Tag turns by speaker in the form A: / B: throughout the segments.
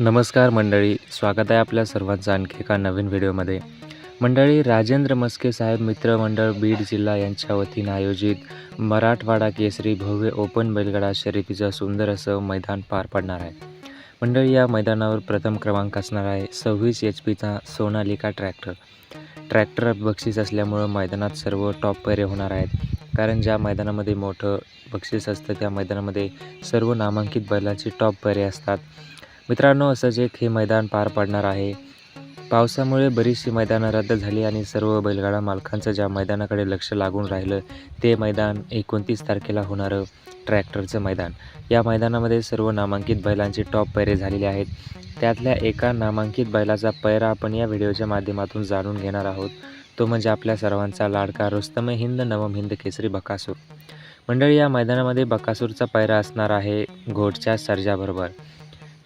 A: नमस्कार मंडळी स्वागत आहे आपल्या सर्वांचं आणखी एका नवीन व्हिडिओमध्ये. मंडळी राजेंद्र मस्के साहेब मित्र मंडळ बीड जिल्हा यांच्या वतीनं आयोजित मराठवाडा केसरी भव्य ओपन बैलगाडा शर्यतीचं सुंदर असं मैदान पार पडणार आहे. मंडळी या मैदानावर प्रथम क्रमांक असणार आहे सव्वीस एच पीचा सोनालिका ट्रॅक्टर. ट्रॅक्टर बक्षीस असल्यामुळं मैदानात सर्व टॉप पैरे होणार आहेत. कारण ज्या मैदानामध्ये मोठं बक्षीस असतं त्या मैदानामध्ये सर्व नामांकित बैलांची टॉप पैरे असतात. मित्रांनो असंच एक हे मैदान पार पडणार आहे. पावसामुळे बरीचशी मैदानं रद्द झाली आणि सर्व बैलगाडा मालकांचं ज्या मैदानाकडे लक्ष लागून राहिलं ते मैदान एकोणतीस तारखेला होणारं ट्रॅक्टरचं मैदान. या मैदानामध्ये सर्व नामांकित बैलांचे टॉप पैरे झालेले आहेत. त्यातल्या एका नामांकित बैलाचा पैरा आपण या व्हिडिओच्या माध्यमातून जाणून घेणार आहोत. तो म्हणजे आपल्या सर्वांचा लाडका रुस्तम हिंद नवम हिंद केसरी बकासूर. मंडळी या मैदानामध्ये बकासूरचा पैरा असणार आहे घोटच्या सर्जाबरोबर.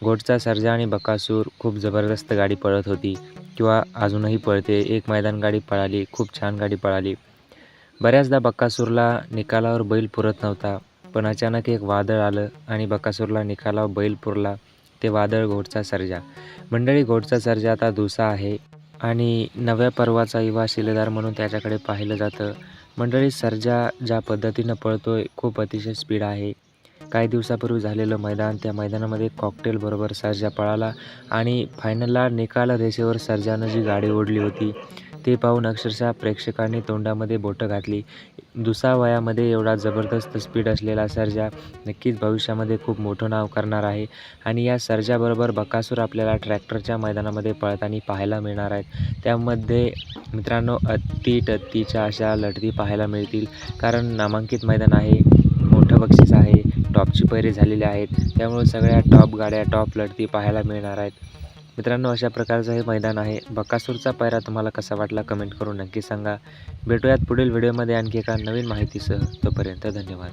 A: घोटचा सर्जा आणि बकासूर खूप जबरदस्त गाडी पळत होती. किंवा अजूनही पळते. एक मैदान गाडी पळाली. खूप छान गाडी पळाली. बऱ्याचदा बक्कासूरला निकालावर बैल पुरत नव्हता. पण अचानक एक वादळ आलं आणि बकासूरला निकालावर बैल पुरला. ते वादळ घोटचा सर्जा. मंडळी घोटचा सर्जा आता दुसा आहे आणि नव्या पर्वाचा युवा शिलेदार म्हणून त्याच्याकडे पाहिलं जातं. मंडळी सर्जा ज्या पद्धतीनं पळतोय खूप अतिशय स्पीड आहे. काही दिवसापूर्वी झालेलं मैदान त्या मैदानामध्ये कॉकटेलबरोबर सर्जा पळाला आणि फायनलला निकाल रेषेवर सर्जानं जी गाडी ओढली होती ते पाहून अक्षरशः प्रेक्षकांनी तोंडामध्ये बोटं घातली. दुसऱ्या वयामध्ये एवढा जबरदस्त स्पीड असलेला सर्जा नक्कीच भविष्यामध्ये खूप मोठं नाव करणार आहे आणि या सर्जाबरोबर बकासूर आपल्याला ट्रॅक्टरच्या मैदानामध्ये पळताना पाहायला मिळणार आहेत. त्यामध्ये मित्रांनो अत्ती टत्तीच्या अशा लढती पाहायला मिळतील कारण नामांकित मैदान आहे मोठं बक्षीस आहे. टॉपची पैरे झालेली आहेत. त्यामुळे सगळ्या टॉप गाड्या टॉप लढती पाहायला मिळणार आहेत. मित्रांनो अशा प्रकारचं हे मैदान आहे. बकासूरचा पायरा तुम्हाला कसा वाटला कमेंट करून नक्की सांगा. भेटूयात पुढील व्हिडिओमध्ये आणखी एका नवीन माहितीसह. तोपर्यंत धन्यवाद.